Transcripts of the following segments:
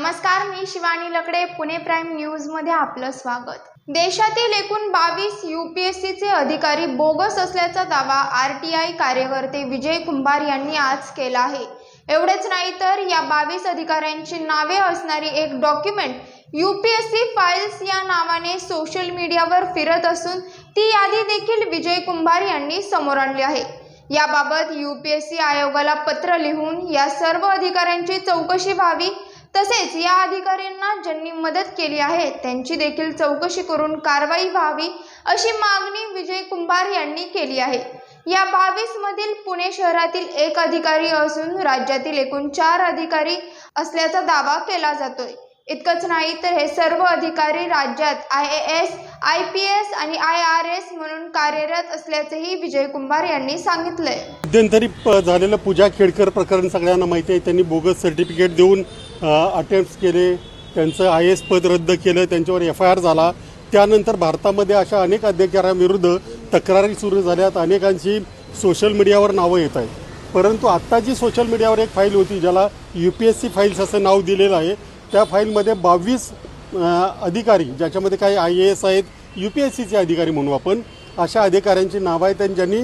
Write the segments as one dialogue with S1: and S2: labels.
S1: नमस्कार मी शिवानी लकडे पुणे प्राईम न्यूजमध्ये आपलं स्वागत. देशातील एकूण बावीस यू पी एस सीचे अधिकारी बोगस असल्याचा दावा आर टी आय कार्यकर्ते विजय कुंभार यांनी आज केला आहे. एवढेच नाही तर या बावीस अधिकाऱ्यांची नावे असणारी एक document U P S C files या नावाने सोशल मीडियावर फिरत असून ती यादी देखील विजय कुंभार यांनी समोर आणली आहे. याबाबत यू पी एस सी आयोगाला पत्र लिहून या सर्व अधिकाऱ्यांची चौकशी व्हावी तसेच या अधिकाऱ्यांना ज्यांनी मदत केली आहे त्यांची देखील चौकशी करून कारवाई व्हावी अशी मागणी विजय कुंभार यांनी केली आहे. या बावीस मधील पुणे शहरातील एक अधिकारी असून राज्यातील एकूण चार अधिकारी असल्याचा दावा केला जातोय. इतकंच नाही तर हे सर्व अधिकारी राज्यात I A S I P S आणि आय आर एस म्हणून कार्यरत असल्याचेही विजय कुंभार यांनी सांगितलंय.
S2: मध्यंतरी झालेलं पूजा खेडकर प्रकरण सगळ्यांना माहिती आहे. त्यांनी बोगस सर्टिफिकेट देऊन अटेम्प्ट केले त्यांचं आय एस पद रद्द केलं त्यांच्यावर एफ आय आर झाला. त्यानंतर भारतामध्ये अशा अनेक अधिकाऱ्यांविरुद्ध तक्रारी सुरू झाल्यात. अनेकांची सोशल मीडियावर नावं येत आहेत. परंतु आत्ता जी सोशल मीडियावर एक फाईल होती ज्याला U P S C files असं नाव दिलेलं आहे त्या फाईलमध्ये बावीस अधिकारी ज्याच्यामध्ये काही आय ए एस आहेत यू पी एस सीचे अधिकारी म्हणू आपण अशा अधिकाऱ्यांची नावं आहेत. आणि ज्यांनी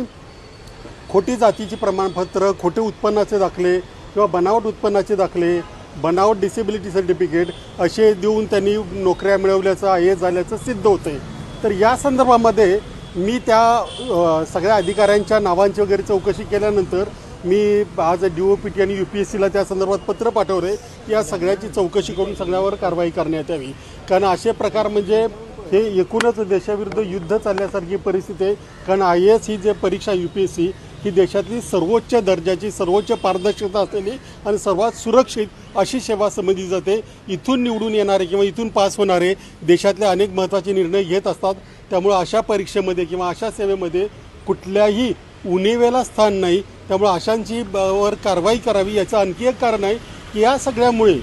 S2: खोटी जातीची प्रमाणपत्र खोटे उत्पन्नाचे दाखले किंवा बनावट उत्पन्नाचे दाखले बनावट डिसेबिलिटी सर्टिफिकेट असे देऊन त्यांनी नोकऱ्या मिळवल्याचं आय एस झाल्याचं सिद्ध होतं आहे तर या संदर्भामध्ये मी त्या सगळ्या अधिकाऱ्यांच्या नावांची वगैरे चौकशी केल्यानंतर मी आज डी ओ पी टी आणि यू पी एस सीला त्या संदर्भात पत्र पाठवलं आहे की या सगळ्याची चौकशी करून सगळ्यावर कारवाई करण्यात यावी. कारण असे प्रकार म्हणजे हे एकूणच देशाविरुद्ध युद्ध चालल्यासारखी परिस्थिती आहे. कारण आय एस ही जे परीक्षा यू पी एस सी ही देशातली सर्वोच्च दर्जाची सर्वोच्च पारदर्शकता असलेली आणि सर्वात सुरक्षित अशी सेवा समजली जाते. इथून निवडून येणारे किंवा इथून पास होणारे देशातले अनेक महत्त्वाचे निर्णय घेत असतात. त्यामुळे अशा परीक्षेमध्ये किंवा अशा सेवेमध्ये कुठल्याही उणिवेला स्थान नाही. त्यामुळे अशांची ब- वर कारवाई करावी याचं आणखी एक कारण आहे की या सगळ्यामुळे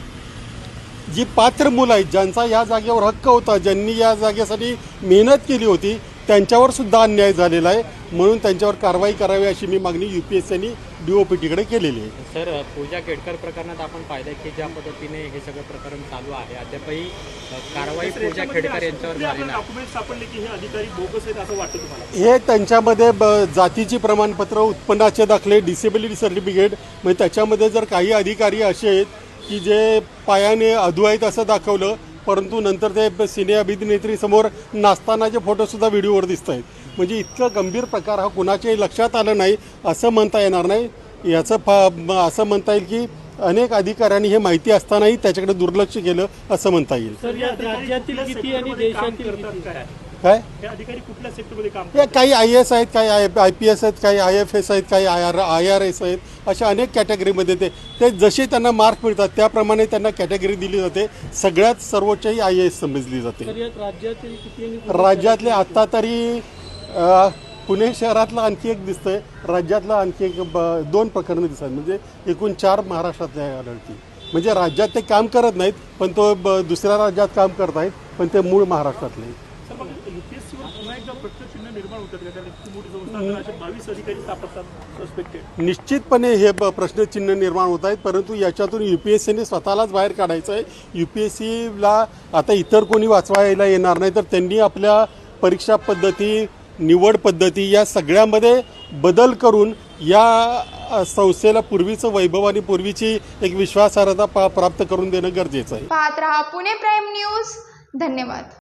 S2: जी पात्र मुलं आहेत ज्यांचा या जागेवर हक्क होता ज्यांनी या जागेसाठी मेहनत केली होती त्यांच्यावर सुद्धा अन्याय झालेला आहे. म्हणून त्यांच्यावर कारवाई करावी अशी मी मागणी यू पी एस सीनी डी ओ पी टीकडे केलेली आहे.
S3: सर पूजा केडकर प्रकरणात आपण पाहिलं की ज्या पद्धतीने हे सगळं प्रकरण चालू आहे अद्यापही कारवाई पूजा खेडकर यांच्यावर
S4: डॉक्युमेंट सापडले की हे अधिकारी बोगस आहेत असं वाटतं तुम्हाला?
S2: हे त्यांच्यामध्ये ब जातीची प्रमाणपत्र उत्पन्नाचे दाखले डिसेबिलिटी सर्टिफिकेट म्हणजे त्याच्यामध्ये जर काही अधिकारी असे आहेत की जे पायाने अधू आहेत असं दाखवलं परंतु नंतर ते सिने अभिनेत्रीसमोर नाचतानाचे फोटोसुद्धा व्हिडिओवर दिसत आहेत म्हणजे इतकं गंभीर प्रकार हा कुणाच्याही लक्षात आलं नाही असं म्हणता येणार नाही. याचं फ असं म्हणता येईल की अनेक अधिकाऱ्यांनी हे माहिती असतानाही त्याच्याकडे दुर्लक्ष केलं असं म्हणता येईल.
S4: काय?
S2: काय
S4: अधिकारी कुठल्या सेक्टरमध्ये काम
S2: काही आय एस आहेत काही आय आय पी एस आहेत काही आय एफ एस आहेत काही I R I R S आहेत अशा अनेक कॅटेगरीमध्ये ते ते जसे त्यांना मार्क मिळतात त्याप्रमाणे त्यांना कॅटेगरी दिली जाते. सगळ्यात सर्वोच्च ही आय एस समजली जाते.
S4: राज्यातील
S2: आत्ता तरी पुणे शहरातलं आणखी एक दिसतंय. राज्यातलं आणखी एक ब- दोन प्रकरणं दिसतात. म्हणजे एकूण चार महाराष्ट्रातल्या आढळतील. म्हणजे राज्यात ते काम करत नाहीत पण तो दुसऱ्या राज्यात काम करत आहेत पण ते मूळ महाराष्ट्रातले निश्चितपणे हे प्रश्नचिन्ह निर्माण होत आहेत परंतु याच्यातून यू पी एस सीने स्वतःलाच बाहेर काढायचं आहे यू पी एस सीला आता इतर कोणी वाचवायला येणार नाही तर त्यांनी आपल्या परीक्षा पद्धती निवड पद्धती या सगळ्यामध्ये बदल करून या संस्थेला पूर्वीचं वैभव आणि पूर्वीची एक विश्वासार्हता पा प्राप्त करून देणं गरजेचं आहे.
S1: पाहत रहा पुणे प्राईम न्यूज. धन्यवाद.